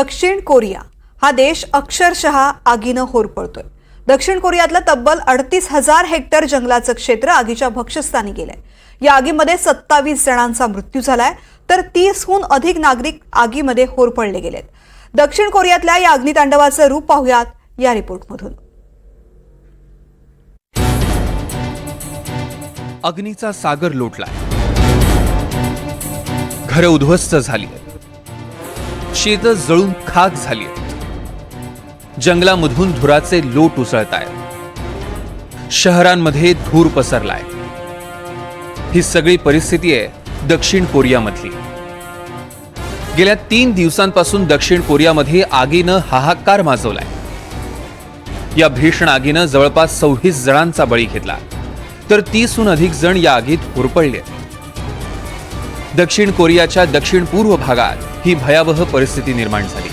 दक्षिण कोरिया हा देश अक्षरशः आगीनं होरपळतोय दक्षिण कोरियातलं तब्बल अडतीस हजार हेक्टर जंगलाचं क्षेत्र आगीच्या भक्षस्थानी गेलंय. या आगीमध्ये सत्तावीस जणांचा मृत्यू झालाय तर तीसहून अधिक नागरिक आगीमध्ये होरपळले गेलेत. दक्षिण कोरियातल्या या अग्नितांडवाचं रूप पाहूयात या रिपोर्टमधून. अग्नीचा सागर लोटलाय. घरं उद्ध्वस्त झाली शेतं जळून खाक झाली जंगलामधून धुराचे लोट उसळत आहेत. शहरांमध्ये धूर पसरलाय. ही सगळी परिस्थिती आहे दक्षिण कोरियामधली. गेल्या तीन दिवसांपासून दक्षिण कोरियामध्ये आगीनं हाहाकार माजवलाय. या भीषण आगीनं जवळपास सव्वीस जणांचा बळी घेतला. तर तीसहून अधिक जण या आगीत होरपळले दक्षिण कोरियाच्या दक्षिण पूर्व भागात ही भयावह परिस्थिती निर्माण झाली.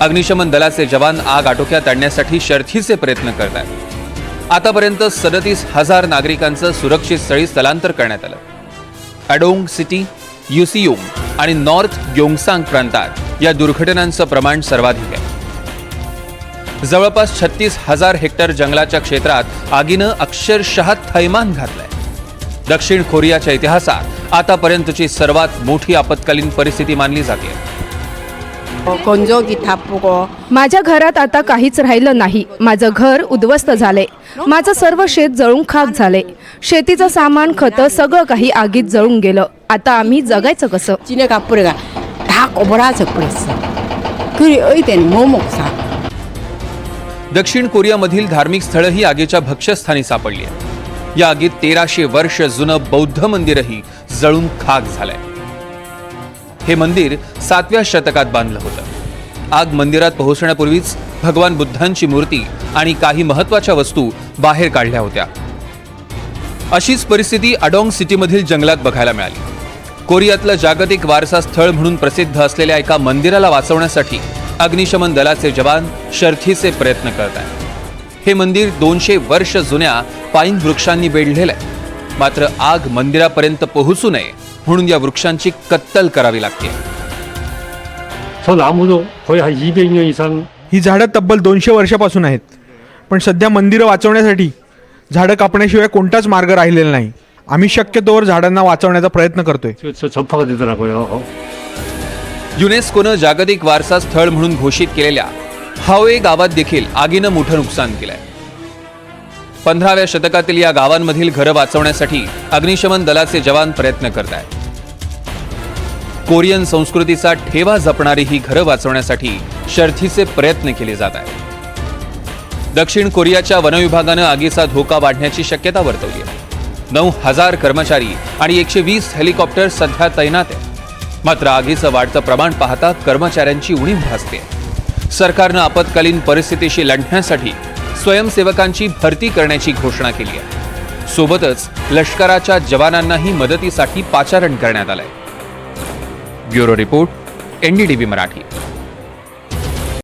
अग्निशमन दलाचे जवान आग आटोक्यात आणण्यासाठी शर्थीचे प्रयत्न करत आहेत आतापर्यंत सदतीस हजार नागरिकांचं सुरक्षित स्थळी स्थलांतर करण्यात आलं. अडोंग सिटी युसियोंग आणि नॉर्थ ग्योंगसांग प्रांतात या दुर्घटनांचं प्रमाण सर्वाधिक आहे. जवळपास छत्तीस हजार हेक्टर जंगलाच्या क्षेत्रात आगीनं अक्षरशः थैमान घातलंय. दक्षिण कोरियाच्या इतिहासात आतापर्यंतची सर्वात मोठी आपत्कालीन परिस्थिती मानली जाते. माझ्या घरात आता काहीच राहिलं नाही. माझं घर उद्ध्वस्त झाले. माझं सर्व शेत जळून खाक झाले. शेतीचं सामान खतं सगळं काही आगीत जळून गेलं. आता आम्ही जगायचं कसं? चिने कापूर दक्षिण कोरियामधील धार्मिक स्थळंही आगीच्या भक्ष्यस्थानी सापडली आहेत. या आगीत तेराशे वर्ष जुनं बौद्ध मंदिरही जळून खाक झालंय. हे मंदिर सातव्या शतकात बांधलं होतं. आग मंदिरात पोहोचण्यापूर्वीच भगवान बुद्धांची मूर्ती आणि काही महत्त्वाच्या वस्तू बाहेर काढल्या होत्या. अशीच परिस्थिती अडॉंग सिटीमधील जंगलात बघायला मिळाली. कोरियातलं जागतिक वारसा स्थळ म्हणून प्रसिद्ध असलेल्या एका मंदिराला वाचवण्यासाठी अग्निशमन दलाचे जवान शर्थीचे प्रयत्न करत आहेत. हे मंदिर दोनशे वर्ष जुन्या पाईन वृक्षांनी वेढलेलं आहे. मात्र आग मंदिरापर्यंत पोहोचू नये म्हणून या वृक्षांची कत्तल करावी लागते. ही झाडं तब्बल दोनशे वर्षापासून आहेत. पण सध्या मंदिरं वाचवण्यासाठी झाडं कापण्याशिवाय कोणताच मार्ग राहिलेला नाही. आम्ही शक्यतोवर झाडांना वाचवण्याचा प्रयत्न करतोय. युनेस्कोनं जागतिक वारसा स्थळ म्हणून घोषित केलेल्या हावे गावात देखील आगीनं मोठं नुकसान केलंय. पंधराव्या शतकातील या गावांमधील घरं वाचवण्यासाठी अग्निशमन दलाचे जवान प्रयत्न करत आहेत कोरियन संस्कृतीचा ठेवा जपणारी ही घरं वाचवण्यासाठी शर्थीचे प्रयत्न केले जात आहेत. दक्षिण कोरियाच्या वनविभागानं आगीचा धोका वाढण्याची शक्यता वर्तवली आहे. नऊ हजार कर्मचारी आणि एकशे वीस हेलिकॉप्टर सध्या तैनात आहेत. मात्र आगीचं वाढतं प्रमाण पाहता कर्मचाऱ्यांची उणीव भासते सरकारनं आपत्कालीन परिस्थितीशी लढण्यासाठी स्वयंसेवकांची भरती करण्याची घोषणा केली आहे. सोबतच लष्कराच्या जवानांनाही मदतीसाठी पाचारण करण्यात आलंय. Bureau report NDTV Marathi.